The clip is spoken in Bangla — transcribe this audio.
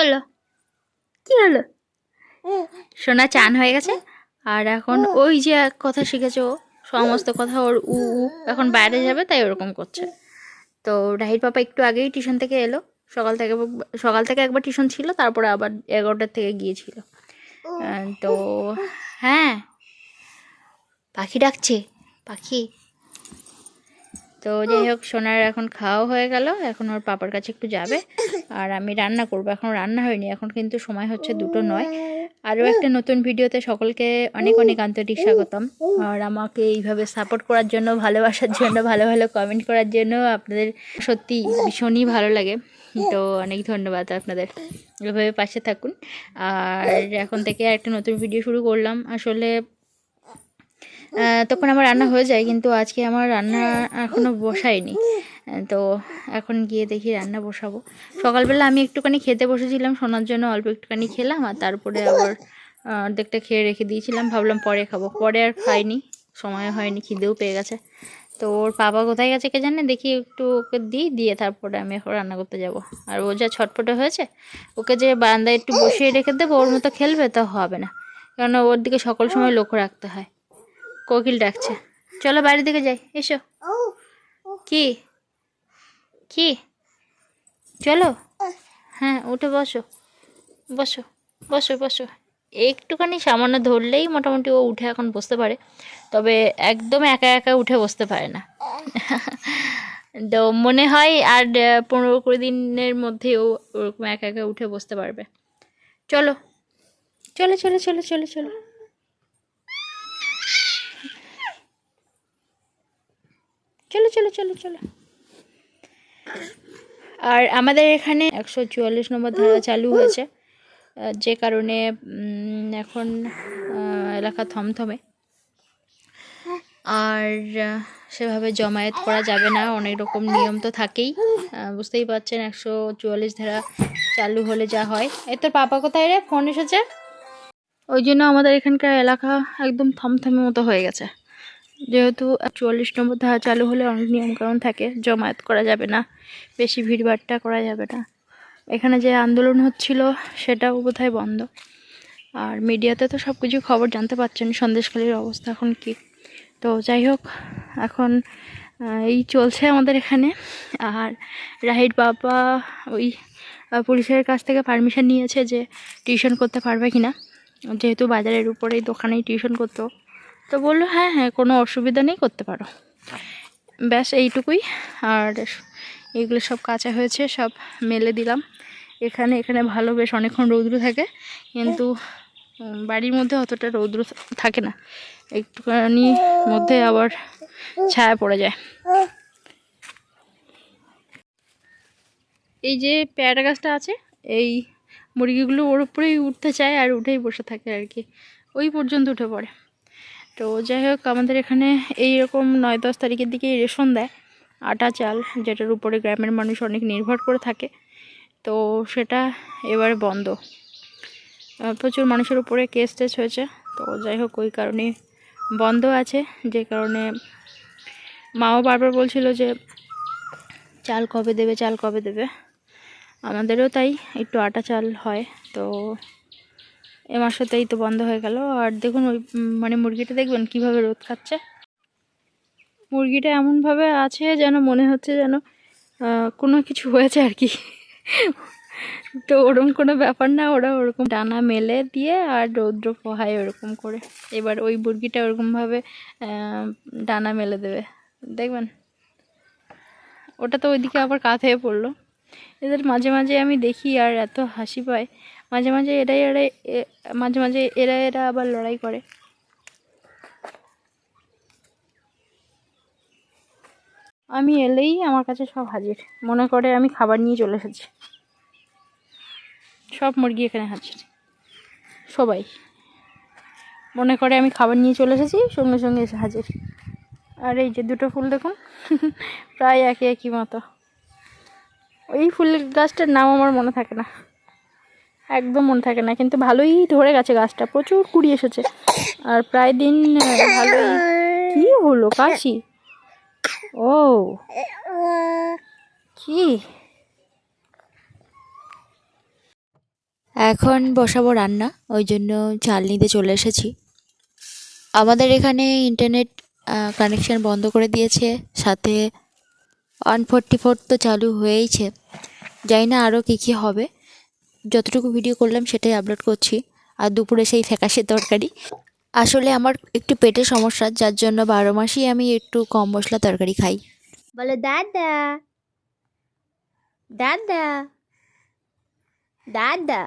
হলো? কি হলো? সোনা চান হয়ে গেছে। আর এখন ওই যে কথা শিখেছে ও সমস্ত কথা ওর উ উ এখন বাইরে যাবে তাই ওরকম করছে। তো রাহির পাপা একটু আগেই টিউশন থেকে এলো। সকাল থেকে সকাল থেকে একবার টিউশন ছিল তারপরে আবার এগারোটার থেকে গিয়েছিল। তো হ্যাঁ। পাখি ডাকছে পাখি। তো যাই হোক সোনার এখন খাওয়া হয়ে গেল। এখন ওর পাপার কাছে একটু যাবে। আর আমি রান্না করব। এখন রান্না হয়নি এখন কিন্তু সময় হচ্ছে দুটো নয়। আরও একটা নতুন ভিডিওতে সকলকে অনেক অনেক আন্তরিক স্বাগতম। আর আমাকে এইভাবে সাপোর্ট করার জন্য ভালোবাসার জন্য ভালো ভালো কমেন্ট করার জন্য আপনাদের সত্যি ভীষণই ভালো লাগে। তো অনেক ধন্যবাদ আপনাদের। এভাবে পাশে থাকুন। আর এখন থেকে একটা নতুন ভিডিও শুরু করলাম। আসলে তখন আমার রান্না হয়ে যায় কিন্তু আজকে আমার রান্না এখনও বসাইনি আহ, তো এখন গিয়ে দেখি রান্না বসাবো। সকালবেলা আমি একটুখানি খেতে বসেছিলাম শোনার জন্য অল্প একটুখানি খেলাম আর তারপরে আবার অর্ধেকটা খেয়ে রেখে দিয়েছিলাম ভাবলাম পরে খাব। পরে আর খাইনি সময় হয়নি খিদেও পেয়ে গেছে। তো ওর বাবা কোথায় গেছে কে জানে দেখি একটু ওকে দিই দিয়ে তারপরে আমি এখন রান্না করতে যাব। আর ও যা ছটপটে হয়েছে ওকে যে বারান্দায় একটু বসিয়ে রেখে দেবো ওর মতো খেলবে তো হবে না। কেন ওর দিকে সকল সময় লক্ষ্য রাখতে হয়। কোকিল ডাকছে চলো বাড়ির দিকে যাই এসো। কি? কি? চলো। হ্যাঁ উঠে বসো। বসো বসো বসো। একটুখানি সামান্য ধরলেই মোটামুটি ও উঠে এখন বসতে পারে। তবে একদম একা একা উঠে বসতে পারে না। তো মনে হয় আর পনেরো কুড়ি দিনের মধ্যে ও ওরকম একা একা উঠে বসতে পারবে। চলো। চলো চলো চলো চলো চলো। চলো চলো চলো চলো। আর আমাদের এখানে একশো চুয়াল্লিশ নম্বর ধারা চালু হয়েছে। যে কারণে এখন এলাকা থমথমে। আর সেভাবে জমায়েত করা যাবে না, অনেক রকম নিয়ম তো থাকেই। বুঝতেই পারছেন, একশো চুয়াল্লিশ ধারা চালু হলে যা হয়। এই তোর পাপা কোথায় রে? ফোন এসেছে? ওই জন্য আমাদের এখানকার এলাকা একদম থমথমে মতো হয়ে গেছে। যেহেতু চুয়াল্লিশ নম্বর ধারা চালু হলে অনেক নিয়মকানুন থাকে, জমায়েত করা যাবে না, বেশি ভিড়ভাট্টা করা যাবে না। এখানে যে আন্দোলন হচ্ছিল সেটাও বোধহয় বন্ধ। আর মিডিয়াতে তো সব কিছু খবর জানতে পারছেন সন্দেশখালীর অবস্থা এখন কি? তো যাই হোক, এখন এই চলছে আমাদের এখানে। আর রাহির বাবা ওই পুলিশের কাছ থেকে পারমিশন নিয়েছে যে টিউশন করতে পারবে কি না যেহেতু বাজারের উপরেই দোকানেই টিউশন করতো। তো বলল হ্যাঁ হ্যাঁ কোনো অসুবিধা নেই, করতে পারো। ব্যাস, এইটুকুই। আর এগুলো সব কাঁচা হয়েছে, সব মেলে দিলাম। এখানে এখানে ভালো বেশ অনেকক্ষণ রৌদ্র থাকে, কিন্তু বাড়ির মধ্যে অতটা রৌদ্র থাকে না। একটুখানি মধ্যে আবার ছায়া পড়ে যায়। এই যে পেয়ারা গাছটা আছে, এই মুরগিগুলো ওর উপরেই উঠতে চায় আর উঠেই বসে থাকে আর কি। ওই পর্যন্ত উঠে পড়ে। তো যাই হোক, আমাদের এখানে এই রকম নয় দশ তারিখের দিকে রেশন দেয় আটা চাল, যেটার উপরে গ্রামের মানুষ অনেক নির্ভর করে থাকে। তো সেটা এবারে বন্ধ। প্রচুর মানুষের উপরে কেস টেস হয়েছে। তো যাই হোক, ওই কারণে বন্ধ আছে। যে কারণে মাও বারবার বলছিল যে, চাল কবে দেবে, চাল কবে দেবে? আমাদেরও তাই, একটু আটা চাল হয়। তো এ মাসেতেই তো বন্ধ হয়ে গেল। আর দেখুন ওই মানে মুরগিটা দেখবেন কীভাবে রোদ খাচ্ছে। মুরগিটা এমনভাবে আছে যেন মনে হচ্ছে যেন কোনো কিছু হয়েছে আর কি। তো ওরকম কোনো ব্যাপার না, ওরা ওরকম ডানা মেলে দিয়ে আর রৌদ্র পোহায় ওরকম করে। এবার ওই মুরগিটা ওরকমভাবে ডানা মেলে দেবে। দেখবেন? ওটা তো ওইদিকে আবার কাত হয়ে পড়ল। এদের মাঝে মাঝে আমি দেখি আর এত হাসি পায়। মাঝে মাঝে এরাই এরা এ- মাঝে মাঝে এরা এরা আবার লড়াই করে। আমি এলেই আমার কাছে সব হাজির। মনে করে আমি খাবার নিয়ে চলে এসেছি। সব মুরগি এখানে হাজির। সবাই। মনে করে আমি খাবার নিয়ে চলে এসেছি, সঙ্গে সঙ্গে এসে হাজির। আর এই যে দুটো ফুল দেখুন, প্রায় একই একই মতো। ওই ফুল গাছটার নাম আমার মনে থাকে না। একদম মনে থাকে না, কিন্তু ভালোই ধরে গেছে গাছটা, প্রচুর কুড়ি এসেছে। আর প্রায় দিন ভালোই কি হলো, কাশি? ও। কি? এখন বসাবো রান্না, ওই জন্য চাল নিতে চলে এসেছি। আমাদের এখানে ইন্টারনেট কানেকশন বন্ধ করে দিয়েছে, সাথে ওয়ান ফোরটি ফোর তো চালু হয়েইছে। জানি না আরও কী কী হবে। যতটুকু ভিডিও করলাম সেটাই আপলোড করছি। আর দুপুরে সেই ফ্যাকাশের তরকারি। আসলে আমার একটু পেটের সমস্যা, যার জন্য বারো মাসই আমি একটু কম মশলা তরকারি খাই। বলো, দাদা দাদা দাদা